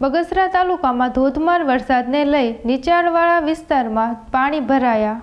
બગસરા તાલુકામાં ધોધમાર વરસાદને લઈ નીચાણવાળા વિસ્તારમાં પાણી ભરાયા.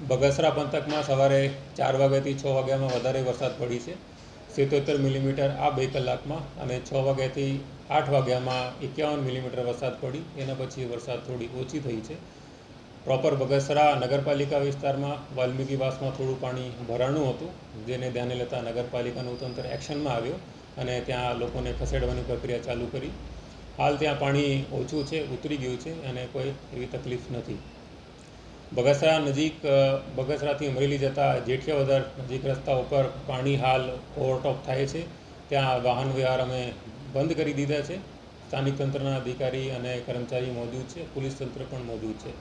બગસરા પંથકમાં સવારે ચાર વાગ્યાથી છ વાગ્યામાં વધારે વરસાદ પડી છે. સિત્તોતેર મિલીમીટર આ બે કલાકમાં અને છ વાગ્યાથી આઠ વાગ્યામાં એકાવન મિલીમીટર વરસાદ પડી. એના પછી વરસાદ થોડી ઓછી થઈ છે. પ્રોપર બગસરા નગરપાલિકા વિસ્તારમાં વાલ્મીકી વાસમાં થોડું પાણી ભરાણું હતું, જેને ધ્યાને લેતા નગરપાલિકાનું તંત્ર એક્શનમાં આવ્યો અને ત્યાં લોકોને ખસેડવાની પ્રક્રિયા ચાલુ કરી. હાલ ત્યાં પાણી ઓછું છે, ઉતરી ગયું છે અને કોઈ એવી તકલીફ નથી. બગસરા નજીક બગસરાથી અમરેલી જતા જેઠિયાવદર નજીક રસ્તા ઉપર પાણી હાલ ઓવરટોપ થાય છે. ત્યાં વાહન વ્યવહાર અમે બંધ કરી દીધા છે. સ્થાનિક તંત્રના અધિકારી અને કર્મચારી મોજૂદ છે. પોલીસ તંત્ર પણ મોજૂદ છે.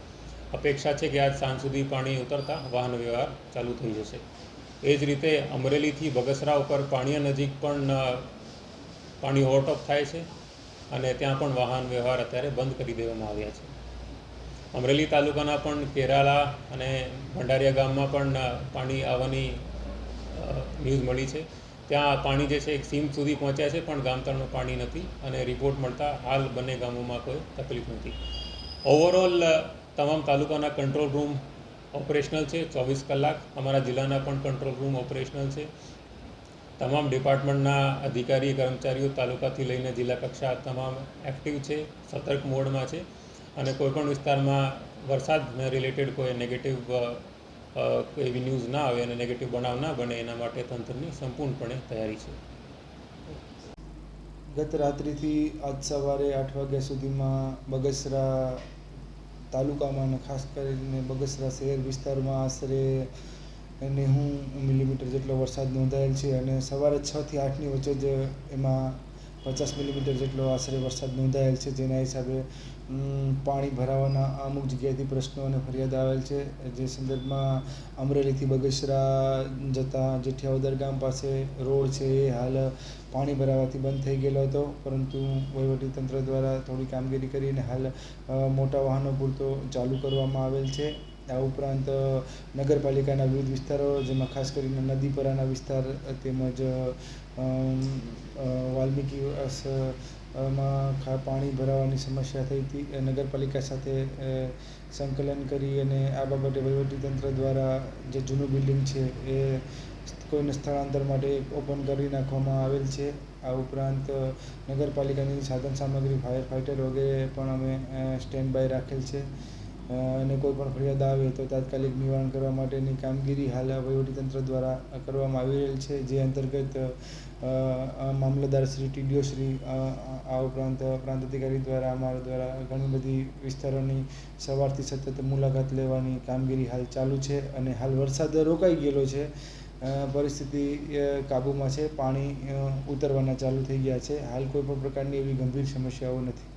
અપેક્ષા છે કે આજ સાંજ સુધી પાણી ઉતરતા વાહન વ્યવહાર ચાલુ થઈ જશે. એ જ રીતે અમરેલીથી બગસરા ઉપર પાણીયા નજીક પણ પાણી ઓવરટોપ થાય છે અને ત્યાં પણ વાહન વ્યવહાર અત્યારે બંધ કરી દેવામાં આવ્યા છે. અમરેલી તાલુકાના પણ કેરાલા અને ભંડારિયા ગામમાં પણ પાણી આવવાની ન્યૂઝ મળી છે. ત્યાં પાણી જે છે એક સીમ સુધી પહોંચ્યા છે, પણ ગામતળનું પાણી નથી અને રિપોર્ટ મળતા હાલ બંને ગામોમાં કોઈ તકલીફ નથી. ઓવરઓલ તમામ તાલુકાના કંટ્રોલ રૂમ ઓપરેશનલ છે, ચોવીસ કલાક. અમારા જિલ્લાના પણ કંટ્રોલ રૂમ ઓપરેશનલ છે. તમામ ડિપાર્ટમેન્ટના અધિકારી, કર્મચારીઓ તાલુકાથી લઈને જિલ્લા કક્ષા તમામ એક્ટિવ છે, સતર્ક મોડમાં છે. અને કોઈપણ વિસ્તારમાં વરસાદને રિલેટેડ કોઈ નેગેટિવ એવી ન્યૂઝ ના આવે અને નેગેટિવ બનાવ ના બને, એના માટે તંત્રની સંપૂર્ણપણે તૈયારી છે. ગત રાત્રિથી આજ સવારે આઠ વાગ્યા સુધીમાં બગસરા તાલુકામાં અને ખાસ કરીને બગસરા શહેર વિસ્તારમાં આશરે નેવું મિલીમીટર જેટલો વરસાદ નોંધાયેલ છે અને સવારે છથી આઠની વચ્ચે જ એમાં પચાસ મિલીમીટર જેટલો આશરે વરસાદ નોંધાયેલ છે, જેના હિસાબે પાણી ભરાવાના અમુક જગ્યાએથી પ્રશ્નો અને ફરિયાદ આવેલ છે. જે સંદર્ભમાં અમરેલીથી બગસરા જતા જેઠિયાવદર ગામ પાસે રોડ છે, એ હાલ પાણી ભરાવાથી બંધ થઈ ગયેલો હતો. પરંતુ વહીવટીતંત્ર દ્વારા થોડી કામગીરી કરીને હાલ મોટા વાહનો પૂરતો ચાલુ કરવામાં આવેલ છે. આ ઉપરાંત નગરપાલિકાના વિવિધ વિસ્તારો, જેમાં ખાસ કરીને નદીપરાના વિસ્તાર તેમજ વાલ્મીકી માં પાણી ભરાવાની સમસ્યા થઈ હતી. નગરપાલિકા સાથે સંકલન કરી અને આ બાબતે વહીવટીતંત્ર દ્વારા જે જૂનું બિલ્ડિંગ છે, એ કોઈને સ્થળાંતર માટે ઓપન કરી નાખવામાં આવેલ છે. આ ઉપરાંત નગરપાલિકાની સાધન સામગ્રી, ફાયર ફાઇટર વગેરે પણ અમે સ્ટેન્ડ બાય રાખેલ છે. અને કોઈ પણ ફરિયાદ આવે તો તાત્કાલિક નિવારણ કરવા માટેની કામગીરી હાલ વહીવટીતંત્ર દ્વારા કરવામાં આવી રહેલ છે. જે અંતર્ગત મામલતદાર શ્રી ટીડીઓ શ્રી આ ઉપરાંત પ્રાંત અધિકારી દ્વારા, અમારા દ્વારા ઘણી બધી વિસ્તારોની સવારથી સતત મુલાકાત લેવાની કામગીરી હાલ ચાલુ છે અને હાલ વરસાદ રોકાઈ ગયેલો છે. પરિસ્થિતિ કાબૂમાં છે. પાણી ઉતરવાના ચાલુ થઈ ગયા છે. હાલ કોઈ પણ પ્રકારની એવી ગંભીર સમસ્યાઓ નથી.